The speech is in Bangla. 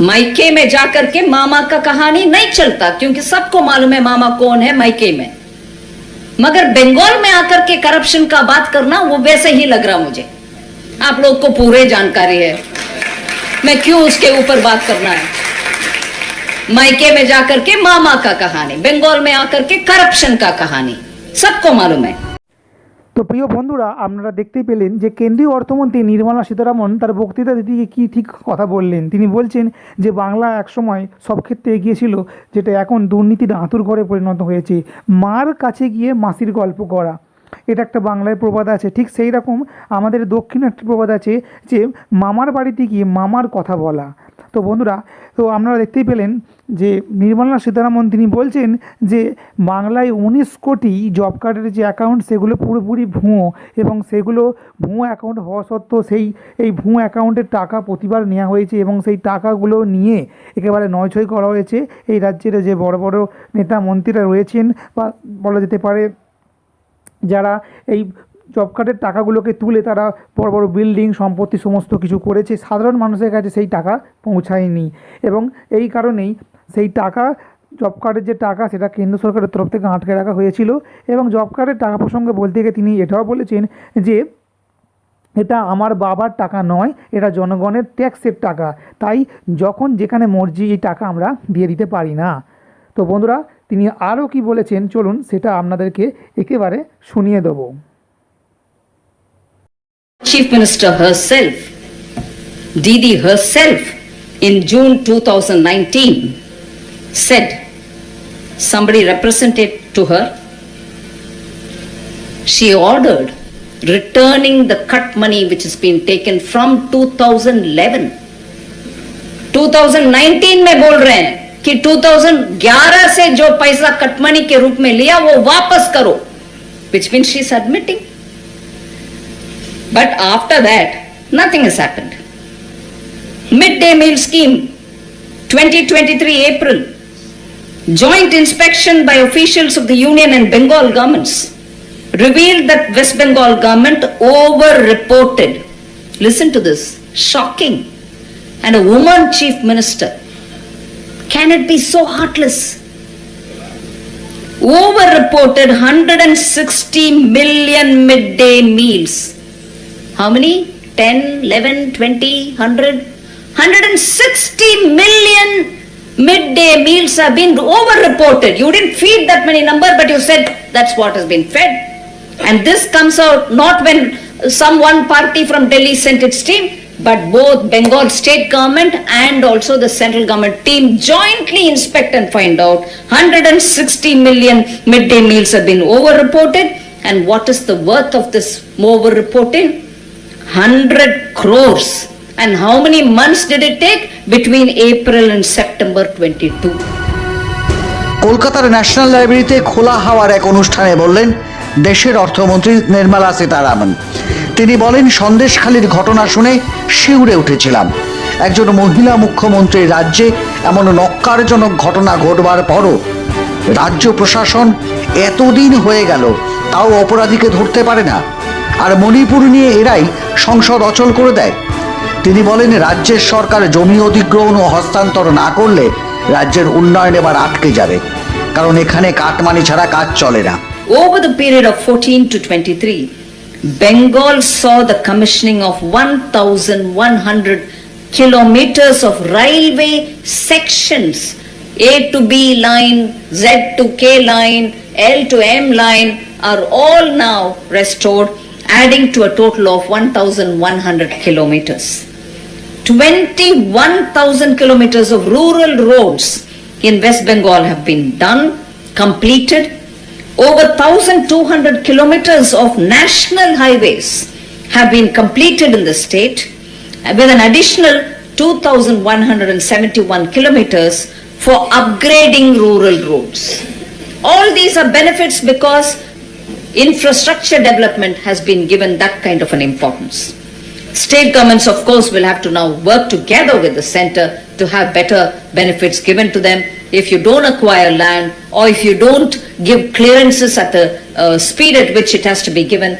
मायके में जाकर के मामा का कहानी नहीं चलता, क्योंकि सबको मालूम है मामा कौन है मायके में। मगर बंगाल में आकर के करप्शन का बात करना, वो वैसे ही लग रहा मुझे। आप लोग को पूरे जानकारी है। मैं क्यों उसके ऊपर बात करना है? मायके में जाकर के मामा का कहानी, बंगाल में आकर के करप्शन का कहानी, सबको मालूम है। তো প্রিয় বন্ধুরা, আপনারা দেখতেই পেলেন যে কেন্দ্রীয় অর্থমন্ত্রী নির্মলা সীতারামন তার বক্তৃতা দিতে কী ঠিক কথা বললেন। তিনি বলছেন যে বাংলা একসময় সব ক্ষেত্রে এগিয়েছিল যেটা এখন দুর্নীতির আঁতুর ঘরে পরিণত হয়েছে। মার কাছে গিয়ে মাসির গল্প করা। এটা একটা বাংলায় প্রবাদ আছে। ঠিক সেই রকম আমাদের দক্ষিণে একটা প্রবাদ আছে যে, মামার বাড়িতে গিয়ে মামার কথা বলা। তো বন্ধুরা, তো আপনারা দেখতেই পেলেন যে নির্মলা সীতারামন তিনি বলছেন যে বাংলায় উনিশ কোটি জব কার্ডের যে অ্যাকাউন্ট সেগুলো পুরোপুরি ভুয়ো এবং সেগুলো ভুয়ো অ্যাকাউন্ট হওয়া সত্ত্বেও সেই, এই ভুয়ো অ্যাকাউন্টের টাকা প্রতিবার নেওয়া হয়েছে এবং সেই টাকাগুলো নিয়ে একেবারে নয়ছয় করা হয়েছে। এই রাজ্যের যে বড় বড় নেতা মন্ত্রীরা রয়েছেন বা বলা যেতে পারে যারা এই জব কার্ডের টাকাগুলোকে তুলে তারা বড় বড় বিল্ডিং সম্পত্তি সমস্ত কিছু করেছে। সাধারণ মানুষের কাছে সেই টাকা পৌঁছায়নি এবং এই কারণেই সেই টাকা জব কার্ডের যে টাকা, সেটা কেন্দ্র সরকারের তরফ থেকে আটকে রাখা হয়েছিল এবং জব কার্ডের টাকা প্রসঙ্গে বলতে গিয়ে তিনি এটাও বলেছেন যে, এটা আমার বাবার টাকা নয়, এটা জনগণের ট্যাক্সের টাকা। তাই যখন যেখানে মর্জি এই টাকা আমরা দিয়ে দিতে পারি না। তো বন্ধুরা, তিনি আরও কি বলেছেন? চলুন সেটা আপনাদেরকে একেবারে শুনিয়ে দেবো। Chief Minister herself, Didi herself, in June 2019, said, somebody represented to her, she ordered returning the cut money which has been taken from 2011. 2019 में बोल रहे हैं कि 2011 से जो पैसा कट मनी के रूप में लिया वो वापस करो which means she is admitting but after that, nothing has happened. Midday meal scheme, 2023 April. Joint inspection by officials of the Union and Bengal governments revealed that West Bengal government over-reported. Listen to this, shocking. And a woman chief minister. Can it be so heartless? Over-reported 160 million midday meals how many? 10, 11, 20, 100? 160 million midday meals have been over-reported. You didn't feed that many number, but you said that's what has been fed. And this comes out not when some one party from Delhi sent its team, but both Bengal state government and also the central government team jointly inspect and find out 160 million midday meals have been over-reported. And what is the worth of this over-reporting? 100 crores. And how many months did it take? Between April and September 22. কলকাতার ন্যাশনাল লাইব্রেরিতে খোলা হাওয়ার এক অনুষ্ঠানে বললেন দেশের অর্থমন্ত্রী নির্মলা সীতারামন তিনি বলেন, সন্দেশখালির ঘটনা শুনে শিউরে উঠেছিলাম একজন মহিলা মুখ্যমন্ত্রীর রাজ্যে এমন নক্কারজনক ঘটনা ঘটবার পরও রাজ্য প্রশাসন এতদিন হয়ে গেল, তাও অপরাধীকে ধরতে পারে না আর মণিপুর নিয়ে এরাই সংসদ অচল করে দেয়। তিনি বলেন, রাজ্যের সরকার জমি অধিগ্রহণ ও হস্তান্তর না করলে রাজ্যের উন্নয়ন এবার আটকে যাবে। কারণ এখানে কাটমানি ছাড়া কাজ চলে না। Over the period of fourteen to twenty three Bengal saw the commissioning of one thousand one hundred kilometres of railway sections A to B line Z to K line l to m line are all now restored adding to a total of 1,100 kilometers. 21,000 kilometers of rural roads in West Bengal have been done, completed. Over 1,200 kilometers of national highways have been completed in the state with an additional 2,171 kilometers for upgrading rural roads. All these are benefits because infrastructure development has been given that kind of an importance. State governments, of course, will have to now work together with the center to have better benefits given to them. If you don't acquire land or if you don't give clearances at the uh, speed at which it has to be given,